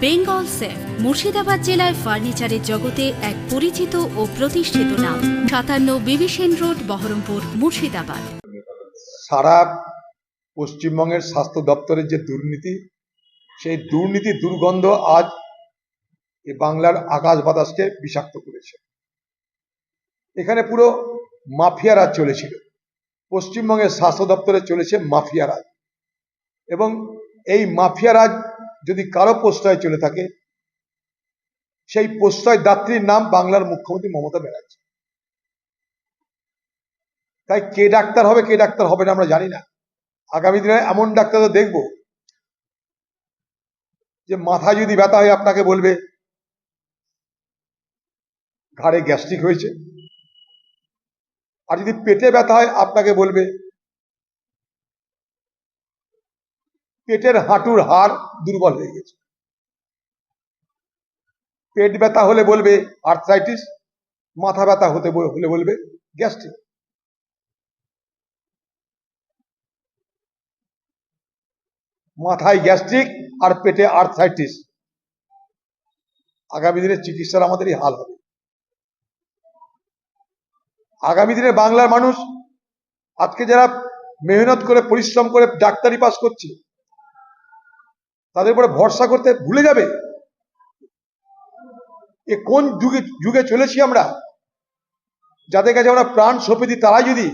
Bengal safe, Murshidabad জেলায় ফার্নিচারের জগতে এক পরিচিত ও প্রতিষ্ঠিত নাম। সাতান্ন বিবিসেন রোড, বহরমপুর, মুর্শিদাবাদ। সারা পশ্চিমবঙ্গের স্বাস্থ্য দপ্তরের যে দুর্নীতি, সেই দুর্নীতি দুর্গন্ধ আজ এ বাংলার আকাশ বাতাসকে বিষাক্ত করেছে। এখানে পুরো মাফিয়া রাজ চলেছিল। পশ্চিমবঙ্গের স্বাস্থ্য দপ্তরে চলেছে মাফিয়া রাজ। এবং এই মাফিয়া রাজ যদি কারও প্রশ্রয় চলে থাকে, সেই প্রশ্রয় দাত্রীর নাম বাংলার মুখ্যমন্ত্রী মমতা ব্যানার্জি। তাই কে ডাক্তার হবে, কে ডাক্তার হবে না আমরা জানি না। আগামী দিনে এমন ডাক্তারও দেখব যে মাথায় যদি ব্যথা হয় আপনাকে বলবে, ঘাড়ে গ্যাস্ট্রিক হয়েছে। আর যদি পেটে ব্যথা হয় আপনাকে বলবে পেটের হাঁটুর হাড় দুর্বল হয়ে গেছে। পেট ব্যথা হলে বলবে আর্থ্রাইটিস মাথা ব্যথা হতে হলে বলবে গ্যাস্ট্রিক মাথায় গ্যাস্ট্রিক আর পেটে আর্থ্রাইটিস আগামী দিনে চিকিৎসার আমাদেরই হাল হবে। আগামী দিনে বাংলার মানুষ আজকে যারা মেহনত করে, পরিশ্রম করে, ডাক্তারি পাস করছে তাদের উপরে ভরসা করতে ভুলে যাবে? এ কোন যুগে যুগে চলেছি আমরা? যাদের কাছে আমরা প্রাণ সঁপে দিই, তারাই যদি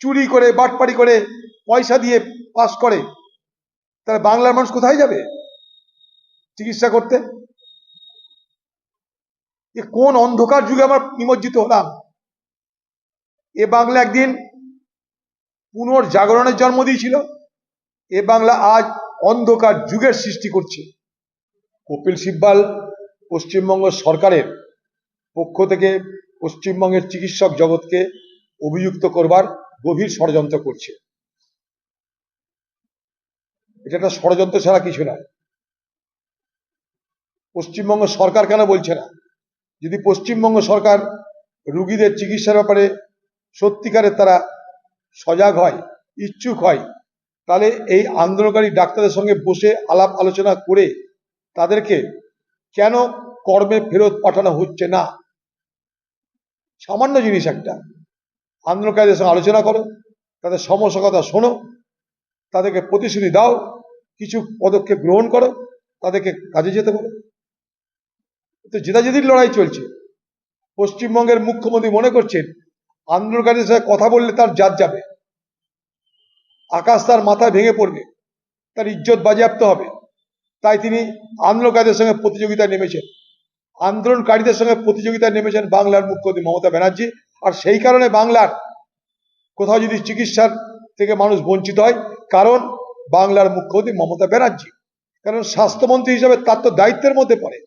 চুরি করে বাটপাড়ি করে, পয়সা দিয়ে পাস করে, তাহলে বাংলার মানুষ কোথায় যাবে? চিকিৎসা করতে? এ কোন অন্ধকার যুগে আমরা নিমজ্জিত হলাম? এ বাংলা একদিন পুনর্জাগরণের জন্ম দিয়েছিল। এ বাংলা আজ অন্ধকার যুগের সৃষ্টি করছে। কপিল সিব্বাল পশ্চিমবঙ্গ সরকারের পক্ষ থেকে পশ্চিমবঙ্গের চিকিৎসক জগৎকে অভিযুক্ত করবার গভীর ষড়যন্ত্র করছে। এটা একটা ষড়যন্ত্র ছাড়া কিছু নয়। পশ্চিমবঙ্গ সরকার কেন বলছে না? যদি পশ্চিমবঙ্গ সরকার রুগীদের চিকিৎসার ব্যাপারে সত্যিকারের তারা সজাগ হয়, ইচ্ছুক হয় তাহলে এই আন্দোলনকারী ডাক্তারদের সঙ্গে বসে আলাপ আলোচনা করে তাদেরকে কেন কর্মে ফেরত পাঠানো হচ্ছে না? সামান্য জিনিস একটা। আন্দোলনকারীদের সঙ্গে আলোচনা করো, তাদের সমস্যা কথা শোনো, তাদেরকে প্রতিশ্রুতি দাও, কিছু পদক্ষেপ গ্রহণ করো, তাদেরকে কাজে যেতে বলো। তো জেদাজেদির লড়াই চলছে। পশ্চিমবঙ্গের মুখ্যমন্ত্রী মনে করছেন, আন্দোলনকারীদের সাথে কথা বললে তার জাত যাবে। আকাশ তার মাথায় ভেঙে পড়বে। তার ইজ্জত বাজেয়াপ্ত হবে। তাই তিনি আন্দোলনকারীদের সঙ্গে প্রতিযোগিতায় নেমেছেন। আন্দোলনকারীদের সঙ্গে প্রতিযোগিতায় নেমেছেন বাংলার মুখ্যমন্ত্রী মমতা ব্যানার্জি। আর সেই কারণে বাংলার কোথাও যদি চিকিৎসার থেকে মানুষ বঞ্চিত হয়, কারণ বাংলার মুখ্যমন্ত্রী মমতা ব্যানার্জি। কারণ স্বাস্থ্যমন্ত্রী হিসাবে তার তো দায়িত্বের মধ্যে পড়ে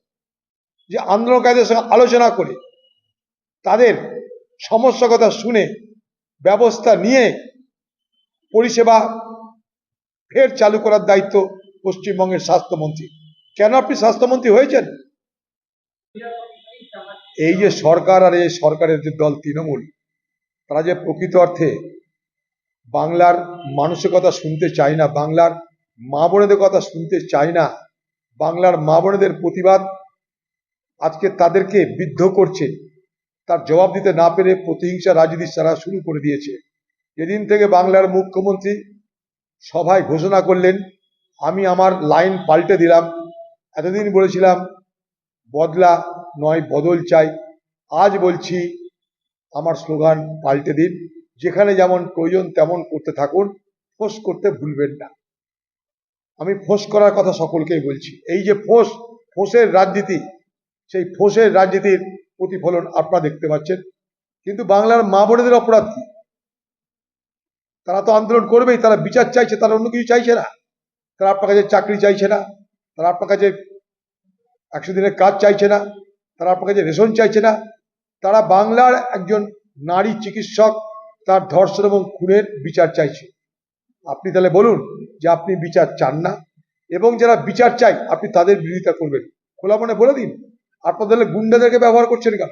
যে আন্দোলনকারীদের সঙ্গে আলোচনা করে, তাদের সমস্যা কথা শুনে, ব্যবস্থা নিয়ে পরিষেবা ফের চালু করার দায়িত্ব পশ্চিমবঙ্গের স্বাস্থ্যমন্ত্রী। কেন আপনি স্বাস্থ্যমন্ত্রী হয়েছেন? এই যে সরকার আর এই সরকারের যে দল তৃণমূল, তারা যে প্রকৃত অর্থে বাংলার মানুষের কথা শুনতে চায় না, বাংলার মা বোনেদের কথা শুনতে চায় না, বাংলার মা বোনেদের প্রতিবাদ আজকে তাদেরকে বিদ্ধ করছে, তার জবাব দিতে না পেরে প্রতিহিংসা রাজনীতি তারা শুরু করে দিয়েছে। যেদিন থেকে বাংলার মুখ্যমন্ত্রী সভায় ঘোষণা করলেন, আমি আমার লাইন পাল্টে দিলাম। এতদিন বলেছিলাম, বদলা নয়, বদল চাই। আজ বলছি, আমার স্লোগান পাল্টে দিন। যেখানে যেমন প্রয়োজন তেমন করতে থাকুন, ফোঁস করতে ভুলবেন না। আমি ফোঁস করার কথা সকলকেই বলছি। এই যে ফোঁস, ফোঁসের রাজনীতি, সেই ফোঁসের রাজনীতির প্রতিফলন আপনারা দেখতে পাচ্ছেন। কিন্তু বাংলার মা বোনেদের অপরাধ কি? তারা তো আন্দোলন করবেই, তারা বিচার চাইছে, তারা অন্য কিছু চাইছে না। তারা আপনার কাছে চাকরি চাইছে না, তারা আপনার কাছে একশো দিনের কাজ চাইছে না, তারা আপনার কাছে রেশন চাইছে না। তারা বাংলার একজন নারী চিকিৎসক, তার ধর্ষণ এবং খুনের বিচার চাইছে। আপনি তাহলে বলুন যে আপনি বিচার চান না, এবং যারা বিচার চাই আপনি তাদের বিরোধিতা করবেন। খোলা মনে বলে দিন। আপনার তাহলে গুন্ডাদেরকে ব্যবহার করছেন কেন?